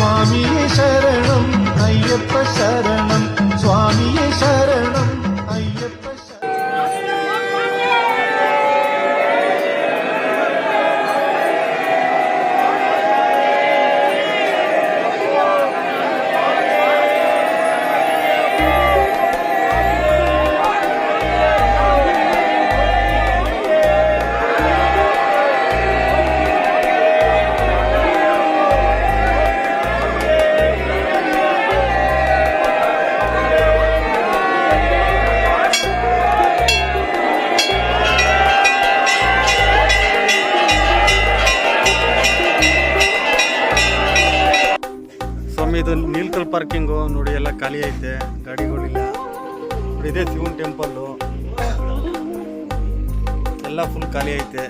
സ്വാമിയെ ശരണം അയ്യപ്പ ശരണം. ಇದು ನೀಲ್ಕಲ್ ಪಾರ್ಕಿಂಗು. ನೋಡಿ, ಎಲ್ಲ ಖಾಲಿ ಐತೆ. ಗಾಡಿಗಳಿಲ್ಲ. ಇದೇ ಶಿವನ್ ಟೆಂಪಲ್ಲು ಎಲ್ಲ ಫುಲ್ ಖಾಲಿ ಐತೆ.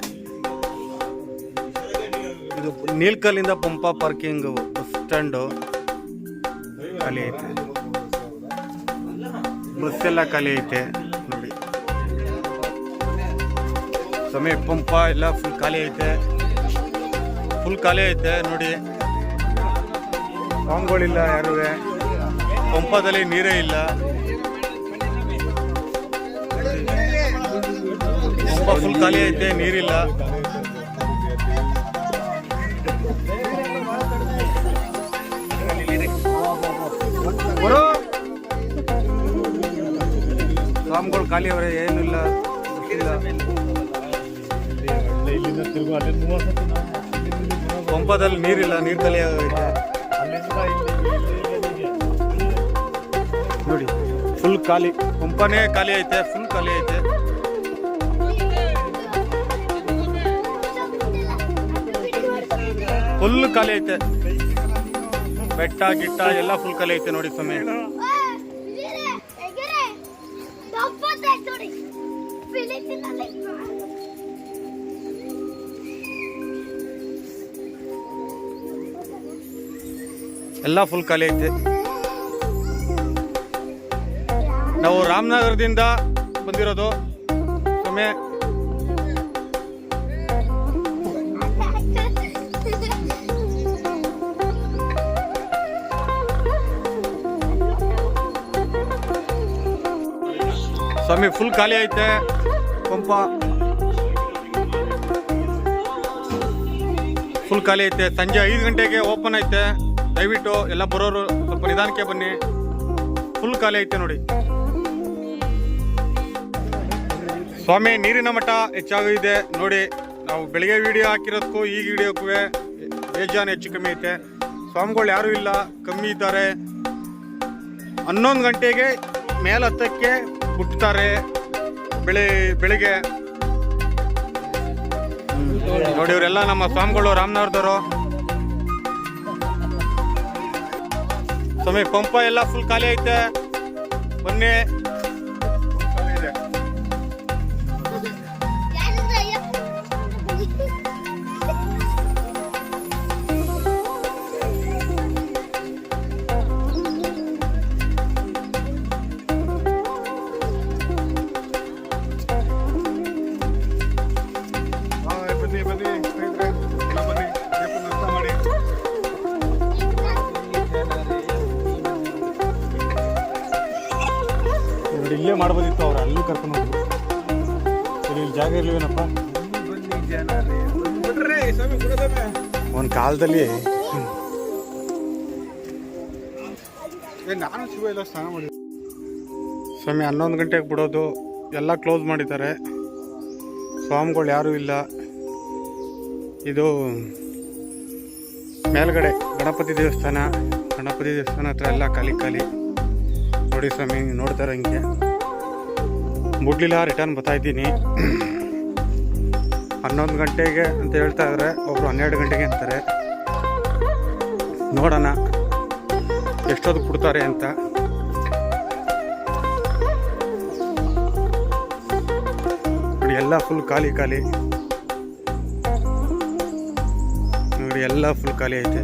ಇದು ನೀಲ್ಕಲ್ಲಿಂದ ಪಂಪ ಪಾರ್ಕಿಂಗ್. Bus stand. ಖಾಲಿ ಐತೆ. ಬಸ್ ಎಲ್ಲ ಖಾಲಿ ಐತೆ. ನೋಡಿ. ಸಮಯ ಪಂಪ ಎಲ್ಲ ಫುಲ್ ಖಾಲಿ ಐತೆ. ಫುಲ್ ಖಾಲಿ ಐತೆ, ನೋಡಿ. ಪಾಂಗಳಿಲ್ಲ ಯಾರು? ಪಂಪದಲ್ಲಿ ನೀರೇ ಇಲ್ಲ. ಪಂಪ ಫುಲ್ ಖಾಲಿ ಐತೆ ನೀರಿಲ್ಲ. ಬರೋ ಸ್ವಾಮಿಗಳು ಖಾಲಿ ಅವರೇ ಏನಿಲ್ಲ ಇಲ್ಲ ಪಂಪದಲ್ಲಿ ನೀರಿಲ್ಲ ನೀರು ಖಾಲಿ ಆಗೈತೆ ಫುಲ್ ಖಾಲಿ. ಪಂಪನೇ ಖಾಲಿ ಐತೆ ಫುಲ್ ಖಾಲಿ ಐತೆ. ಫುಲ್ ಖಾಲಿ ಐತೆ. ಬೆಟ್ಟ ಗಿಟ್ಟ ಎಲ್ಲ ಫುಲ್ ಖಾಲಿ ಐತೆ ನೋಡಿ ಸ್ವಾಮಿ. ಎಲ್ಲ ಫುಲ್ ಖಾಲಿ ಐತೆ. ನಾವು ರಾಮನಗರದಿಂದ ಬಂದಿರೋದು. ಸ್ವಾಮಿ. ಸ್ವಾಮಿ ಫುಲ್ ಖಾಲಿ ಐತೆ. ಪಂಪ. ಫುಲ್ ಖಾಲಿ ಐತೆ. ಸಂಜೆ ಐದು ಗಂಟೆಗೆ ಓಪನ್ ಐತೆ. ದಯವಿಟ್ಟು ಎಲ್ಲ ಬರೋರು ಸ್ವಲ್ಪ ನಿಧಾನಕ್ಕೆ ಬನ್ನಿ. ಫುಲ್ ಖಾಲಿ ಐತೆ ನೋಡಿ. ಸ್ವಾಮಿ, ನೀರಿನ ಮಟ್ಟ ಹೆಚ್ಚಾಗಿದೆ ನೋಡಿ, ನಾವು ಬೆಳಿಗ್ಗೆ ವಿಡಿಯೋ ಹಾಕಿರೋದಕ್ಕೂ ಈ ವಿಡಿಯೋಕ್ಕೂ ಬೇಜಾನ್ ಹೆಚ್ಚು ಕಮ್ಮಿ ಐತೆ. ಸ್ವಾಮಿಗಳು ಯಾರೂ ಇಲ್ಲ, ಕಮ್ಮಿ ಇದ್ದಾರೆ. ಹನ್ನೊಂದು ಗಂಟೆಗೆ ಮೇಲೆ ಹತ್ತಕ್ಕೆ ಬಿಡ್ತಾರೆ ಬೆಳೆ, ಬೆಳಿಗ್ಗೆ. ನೋಡಿ, ಇವರೆಲ್ಲ ನಮ್ಮ ಸ್ವಾಮಿಗಳು ರಾಮನಗರದವರು ಸ್ವಾಮಿ, ಪಂಪ ಎಲ್ಲ ಫುಲ್ ಖಾಲಿ ಐತೆ. ಬನ್ನಿ. ಇಲ್ಲೇ ಮಾಡ್ಬೋದಿತ್ತು ಅವ್ರು, ಅಲ್ಲೂ ಕರ್ಕೊಂಡು ಸರಿ, ಇಲ್ಲಿ ಜಾಗ ಇರ್ಲಿವೇನಪ್ಪ ಒಂದು ಕಾಲದಲ್ಲಿ ನಾನು ಶಿವ ಎಲ್ಲ ಸ್ನಾನ ಸ್ವಾಮಿ, ಹನ್ನೊಂದು ಗಂಟೆಗೆ ಬಿಡೋದು. ಎಲ್ಲ ಕ್ಲೋಸ್ ಮಾಡಿದ್ದಾರೆ. ಸ್ವಾಮಿಗಳು ಯಾರೂ ಇಲ್ಲ. ಇದು ಮೇಲ್ಗಡೆ ಗಣಪತಿ ದೇವಸ್ಥಾನ. ಗಣಪತಿ ದೇವಸ್ಥಾನ ಹತ್ರ ಎಲ್ಲ ಖಾಲಿ ಖಾಲಿ. ನೋಡಿ ಸ್ವಾಮಿ ನೋಡ್ತಾರೆ ಹಿಂಗೆ. ಮುಡ್ಲಿಲ್ಲ ರಿಟರ್ನ್ ಬರ್ತಾ ಇದ್ದೀನಿ ಹನ್ನೊಂದು ಗಂಟೆಗೆ ಅಂತ ಹೇಳ್ತಾ ಇದ್ದಾರೆ ಒಬ್ರು ಹನ್ನೆರಡು ಗಂಟೆಗೆ ಅಂತಾರೆ. ನೋಡೋಣ ಎಷ್ಟೊತ್ತು ಕೊಡ್ತಾರೆ ಅಂತ. ನೋಡಿ, ಎಲ್ಲ ಫುಲ್ ಖಾಲಿ ಖಾಲಿ. ನೋಡಿ, ಎಲ್ಲ ಫುಲ್ ಖಾಲಿ ಐತೆ.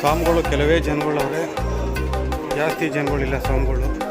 ಸ್ವಾಮಿಗಳು ಕೆಲವೇ ಜನಗಳವ್ರೆ ಜಾಸ್ತಿ ಜನಗಳಿಲ್ಲ ಸ್ವಾಮಿಗಳು.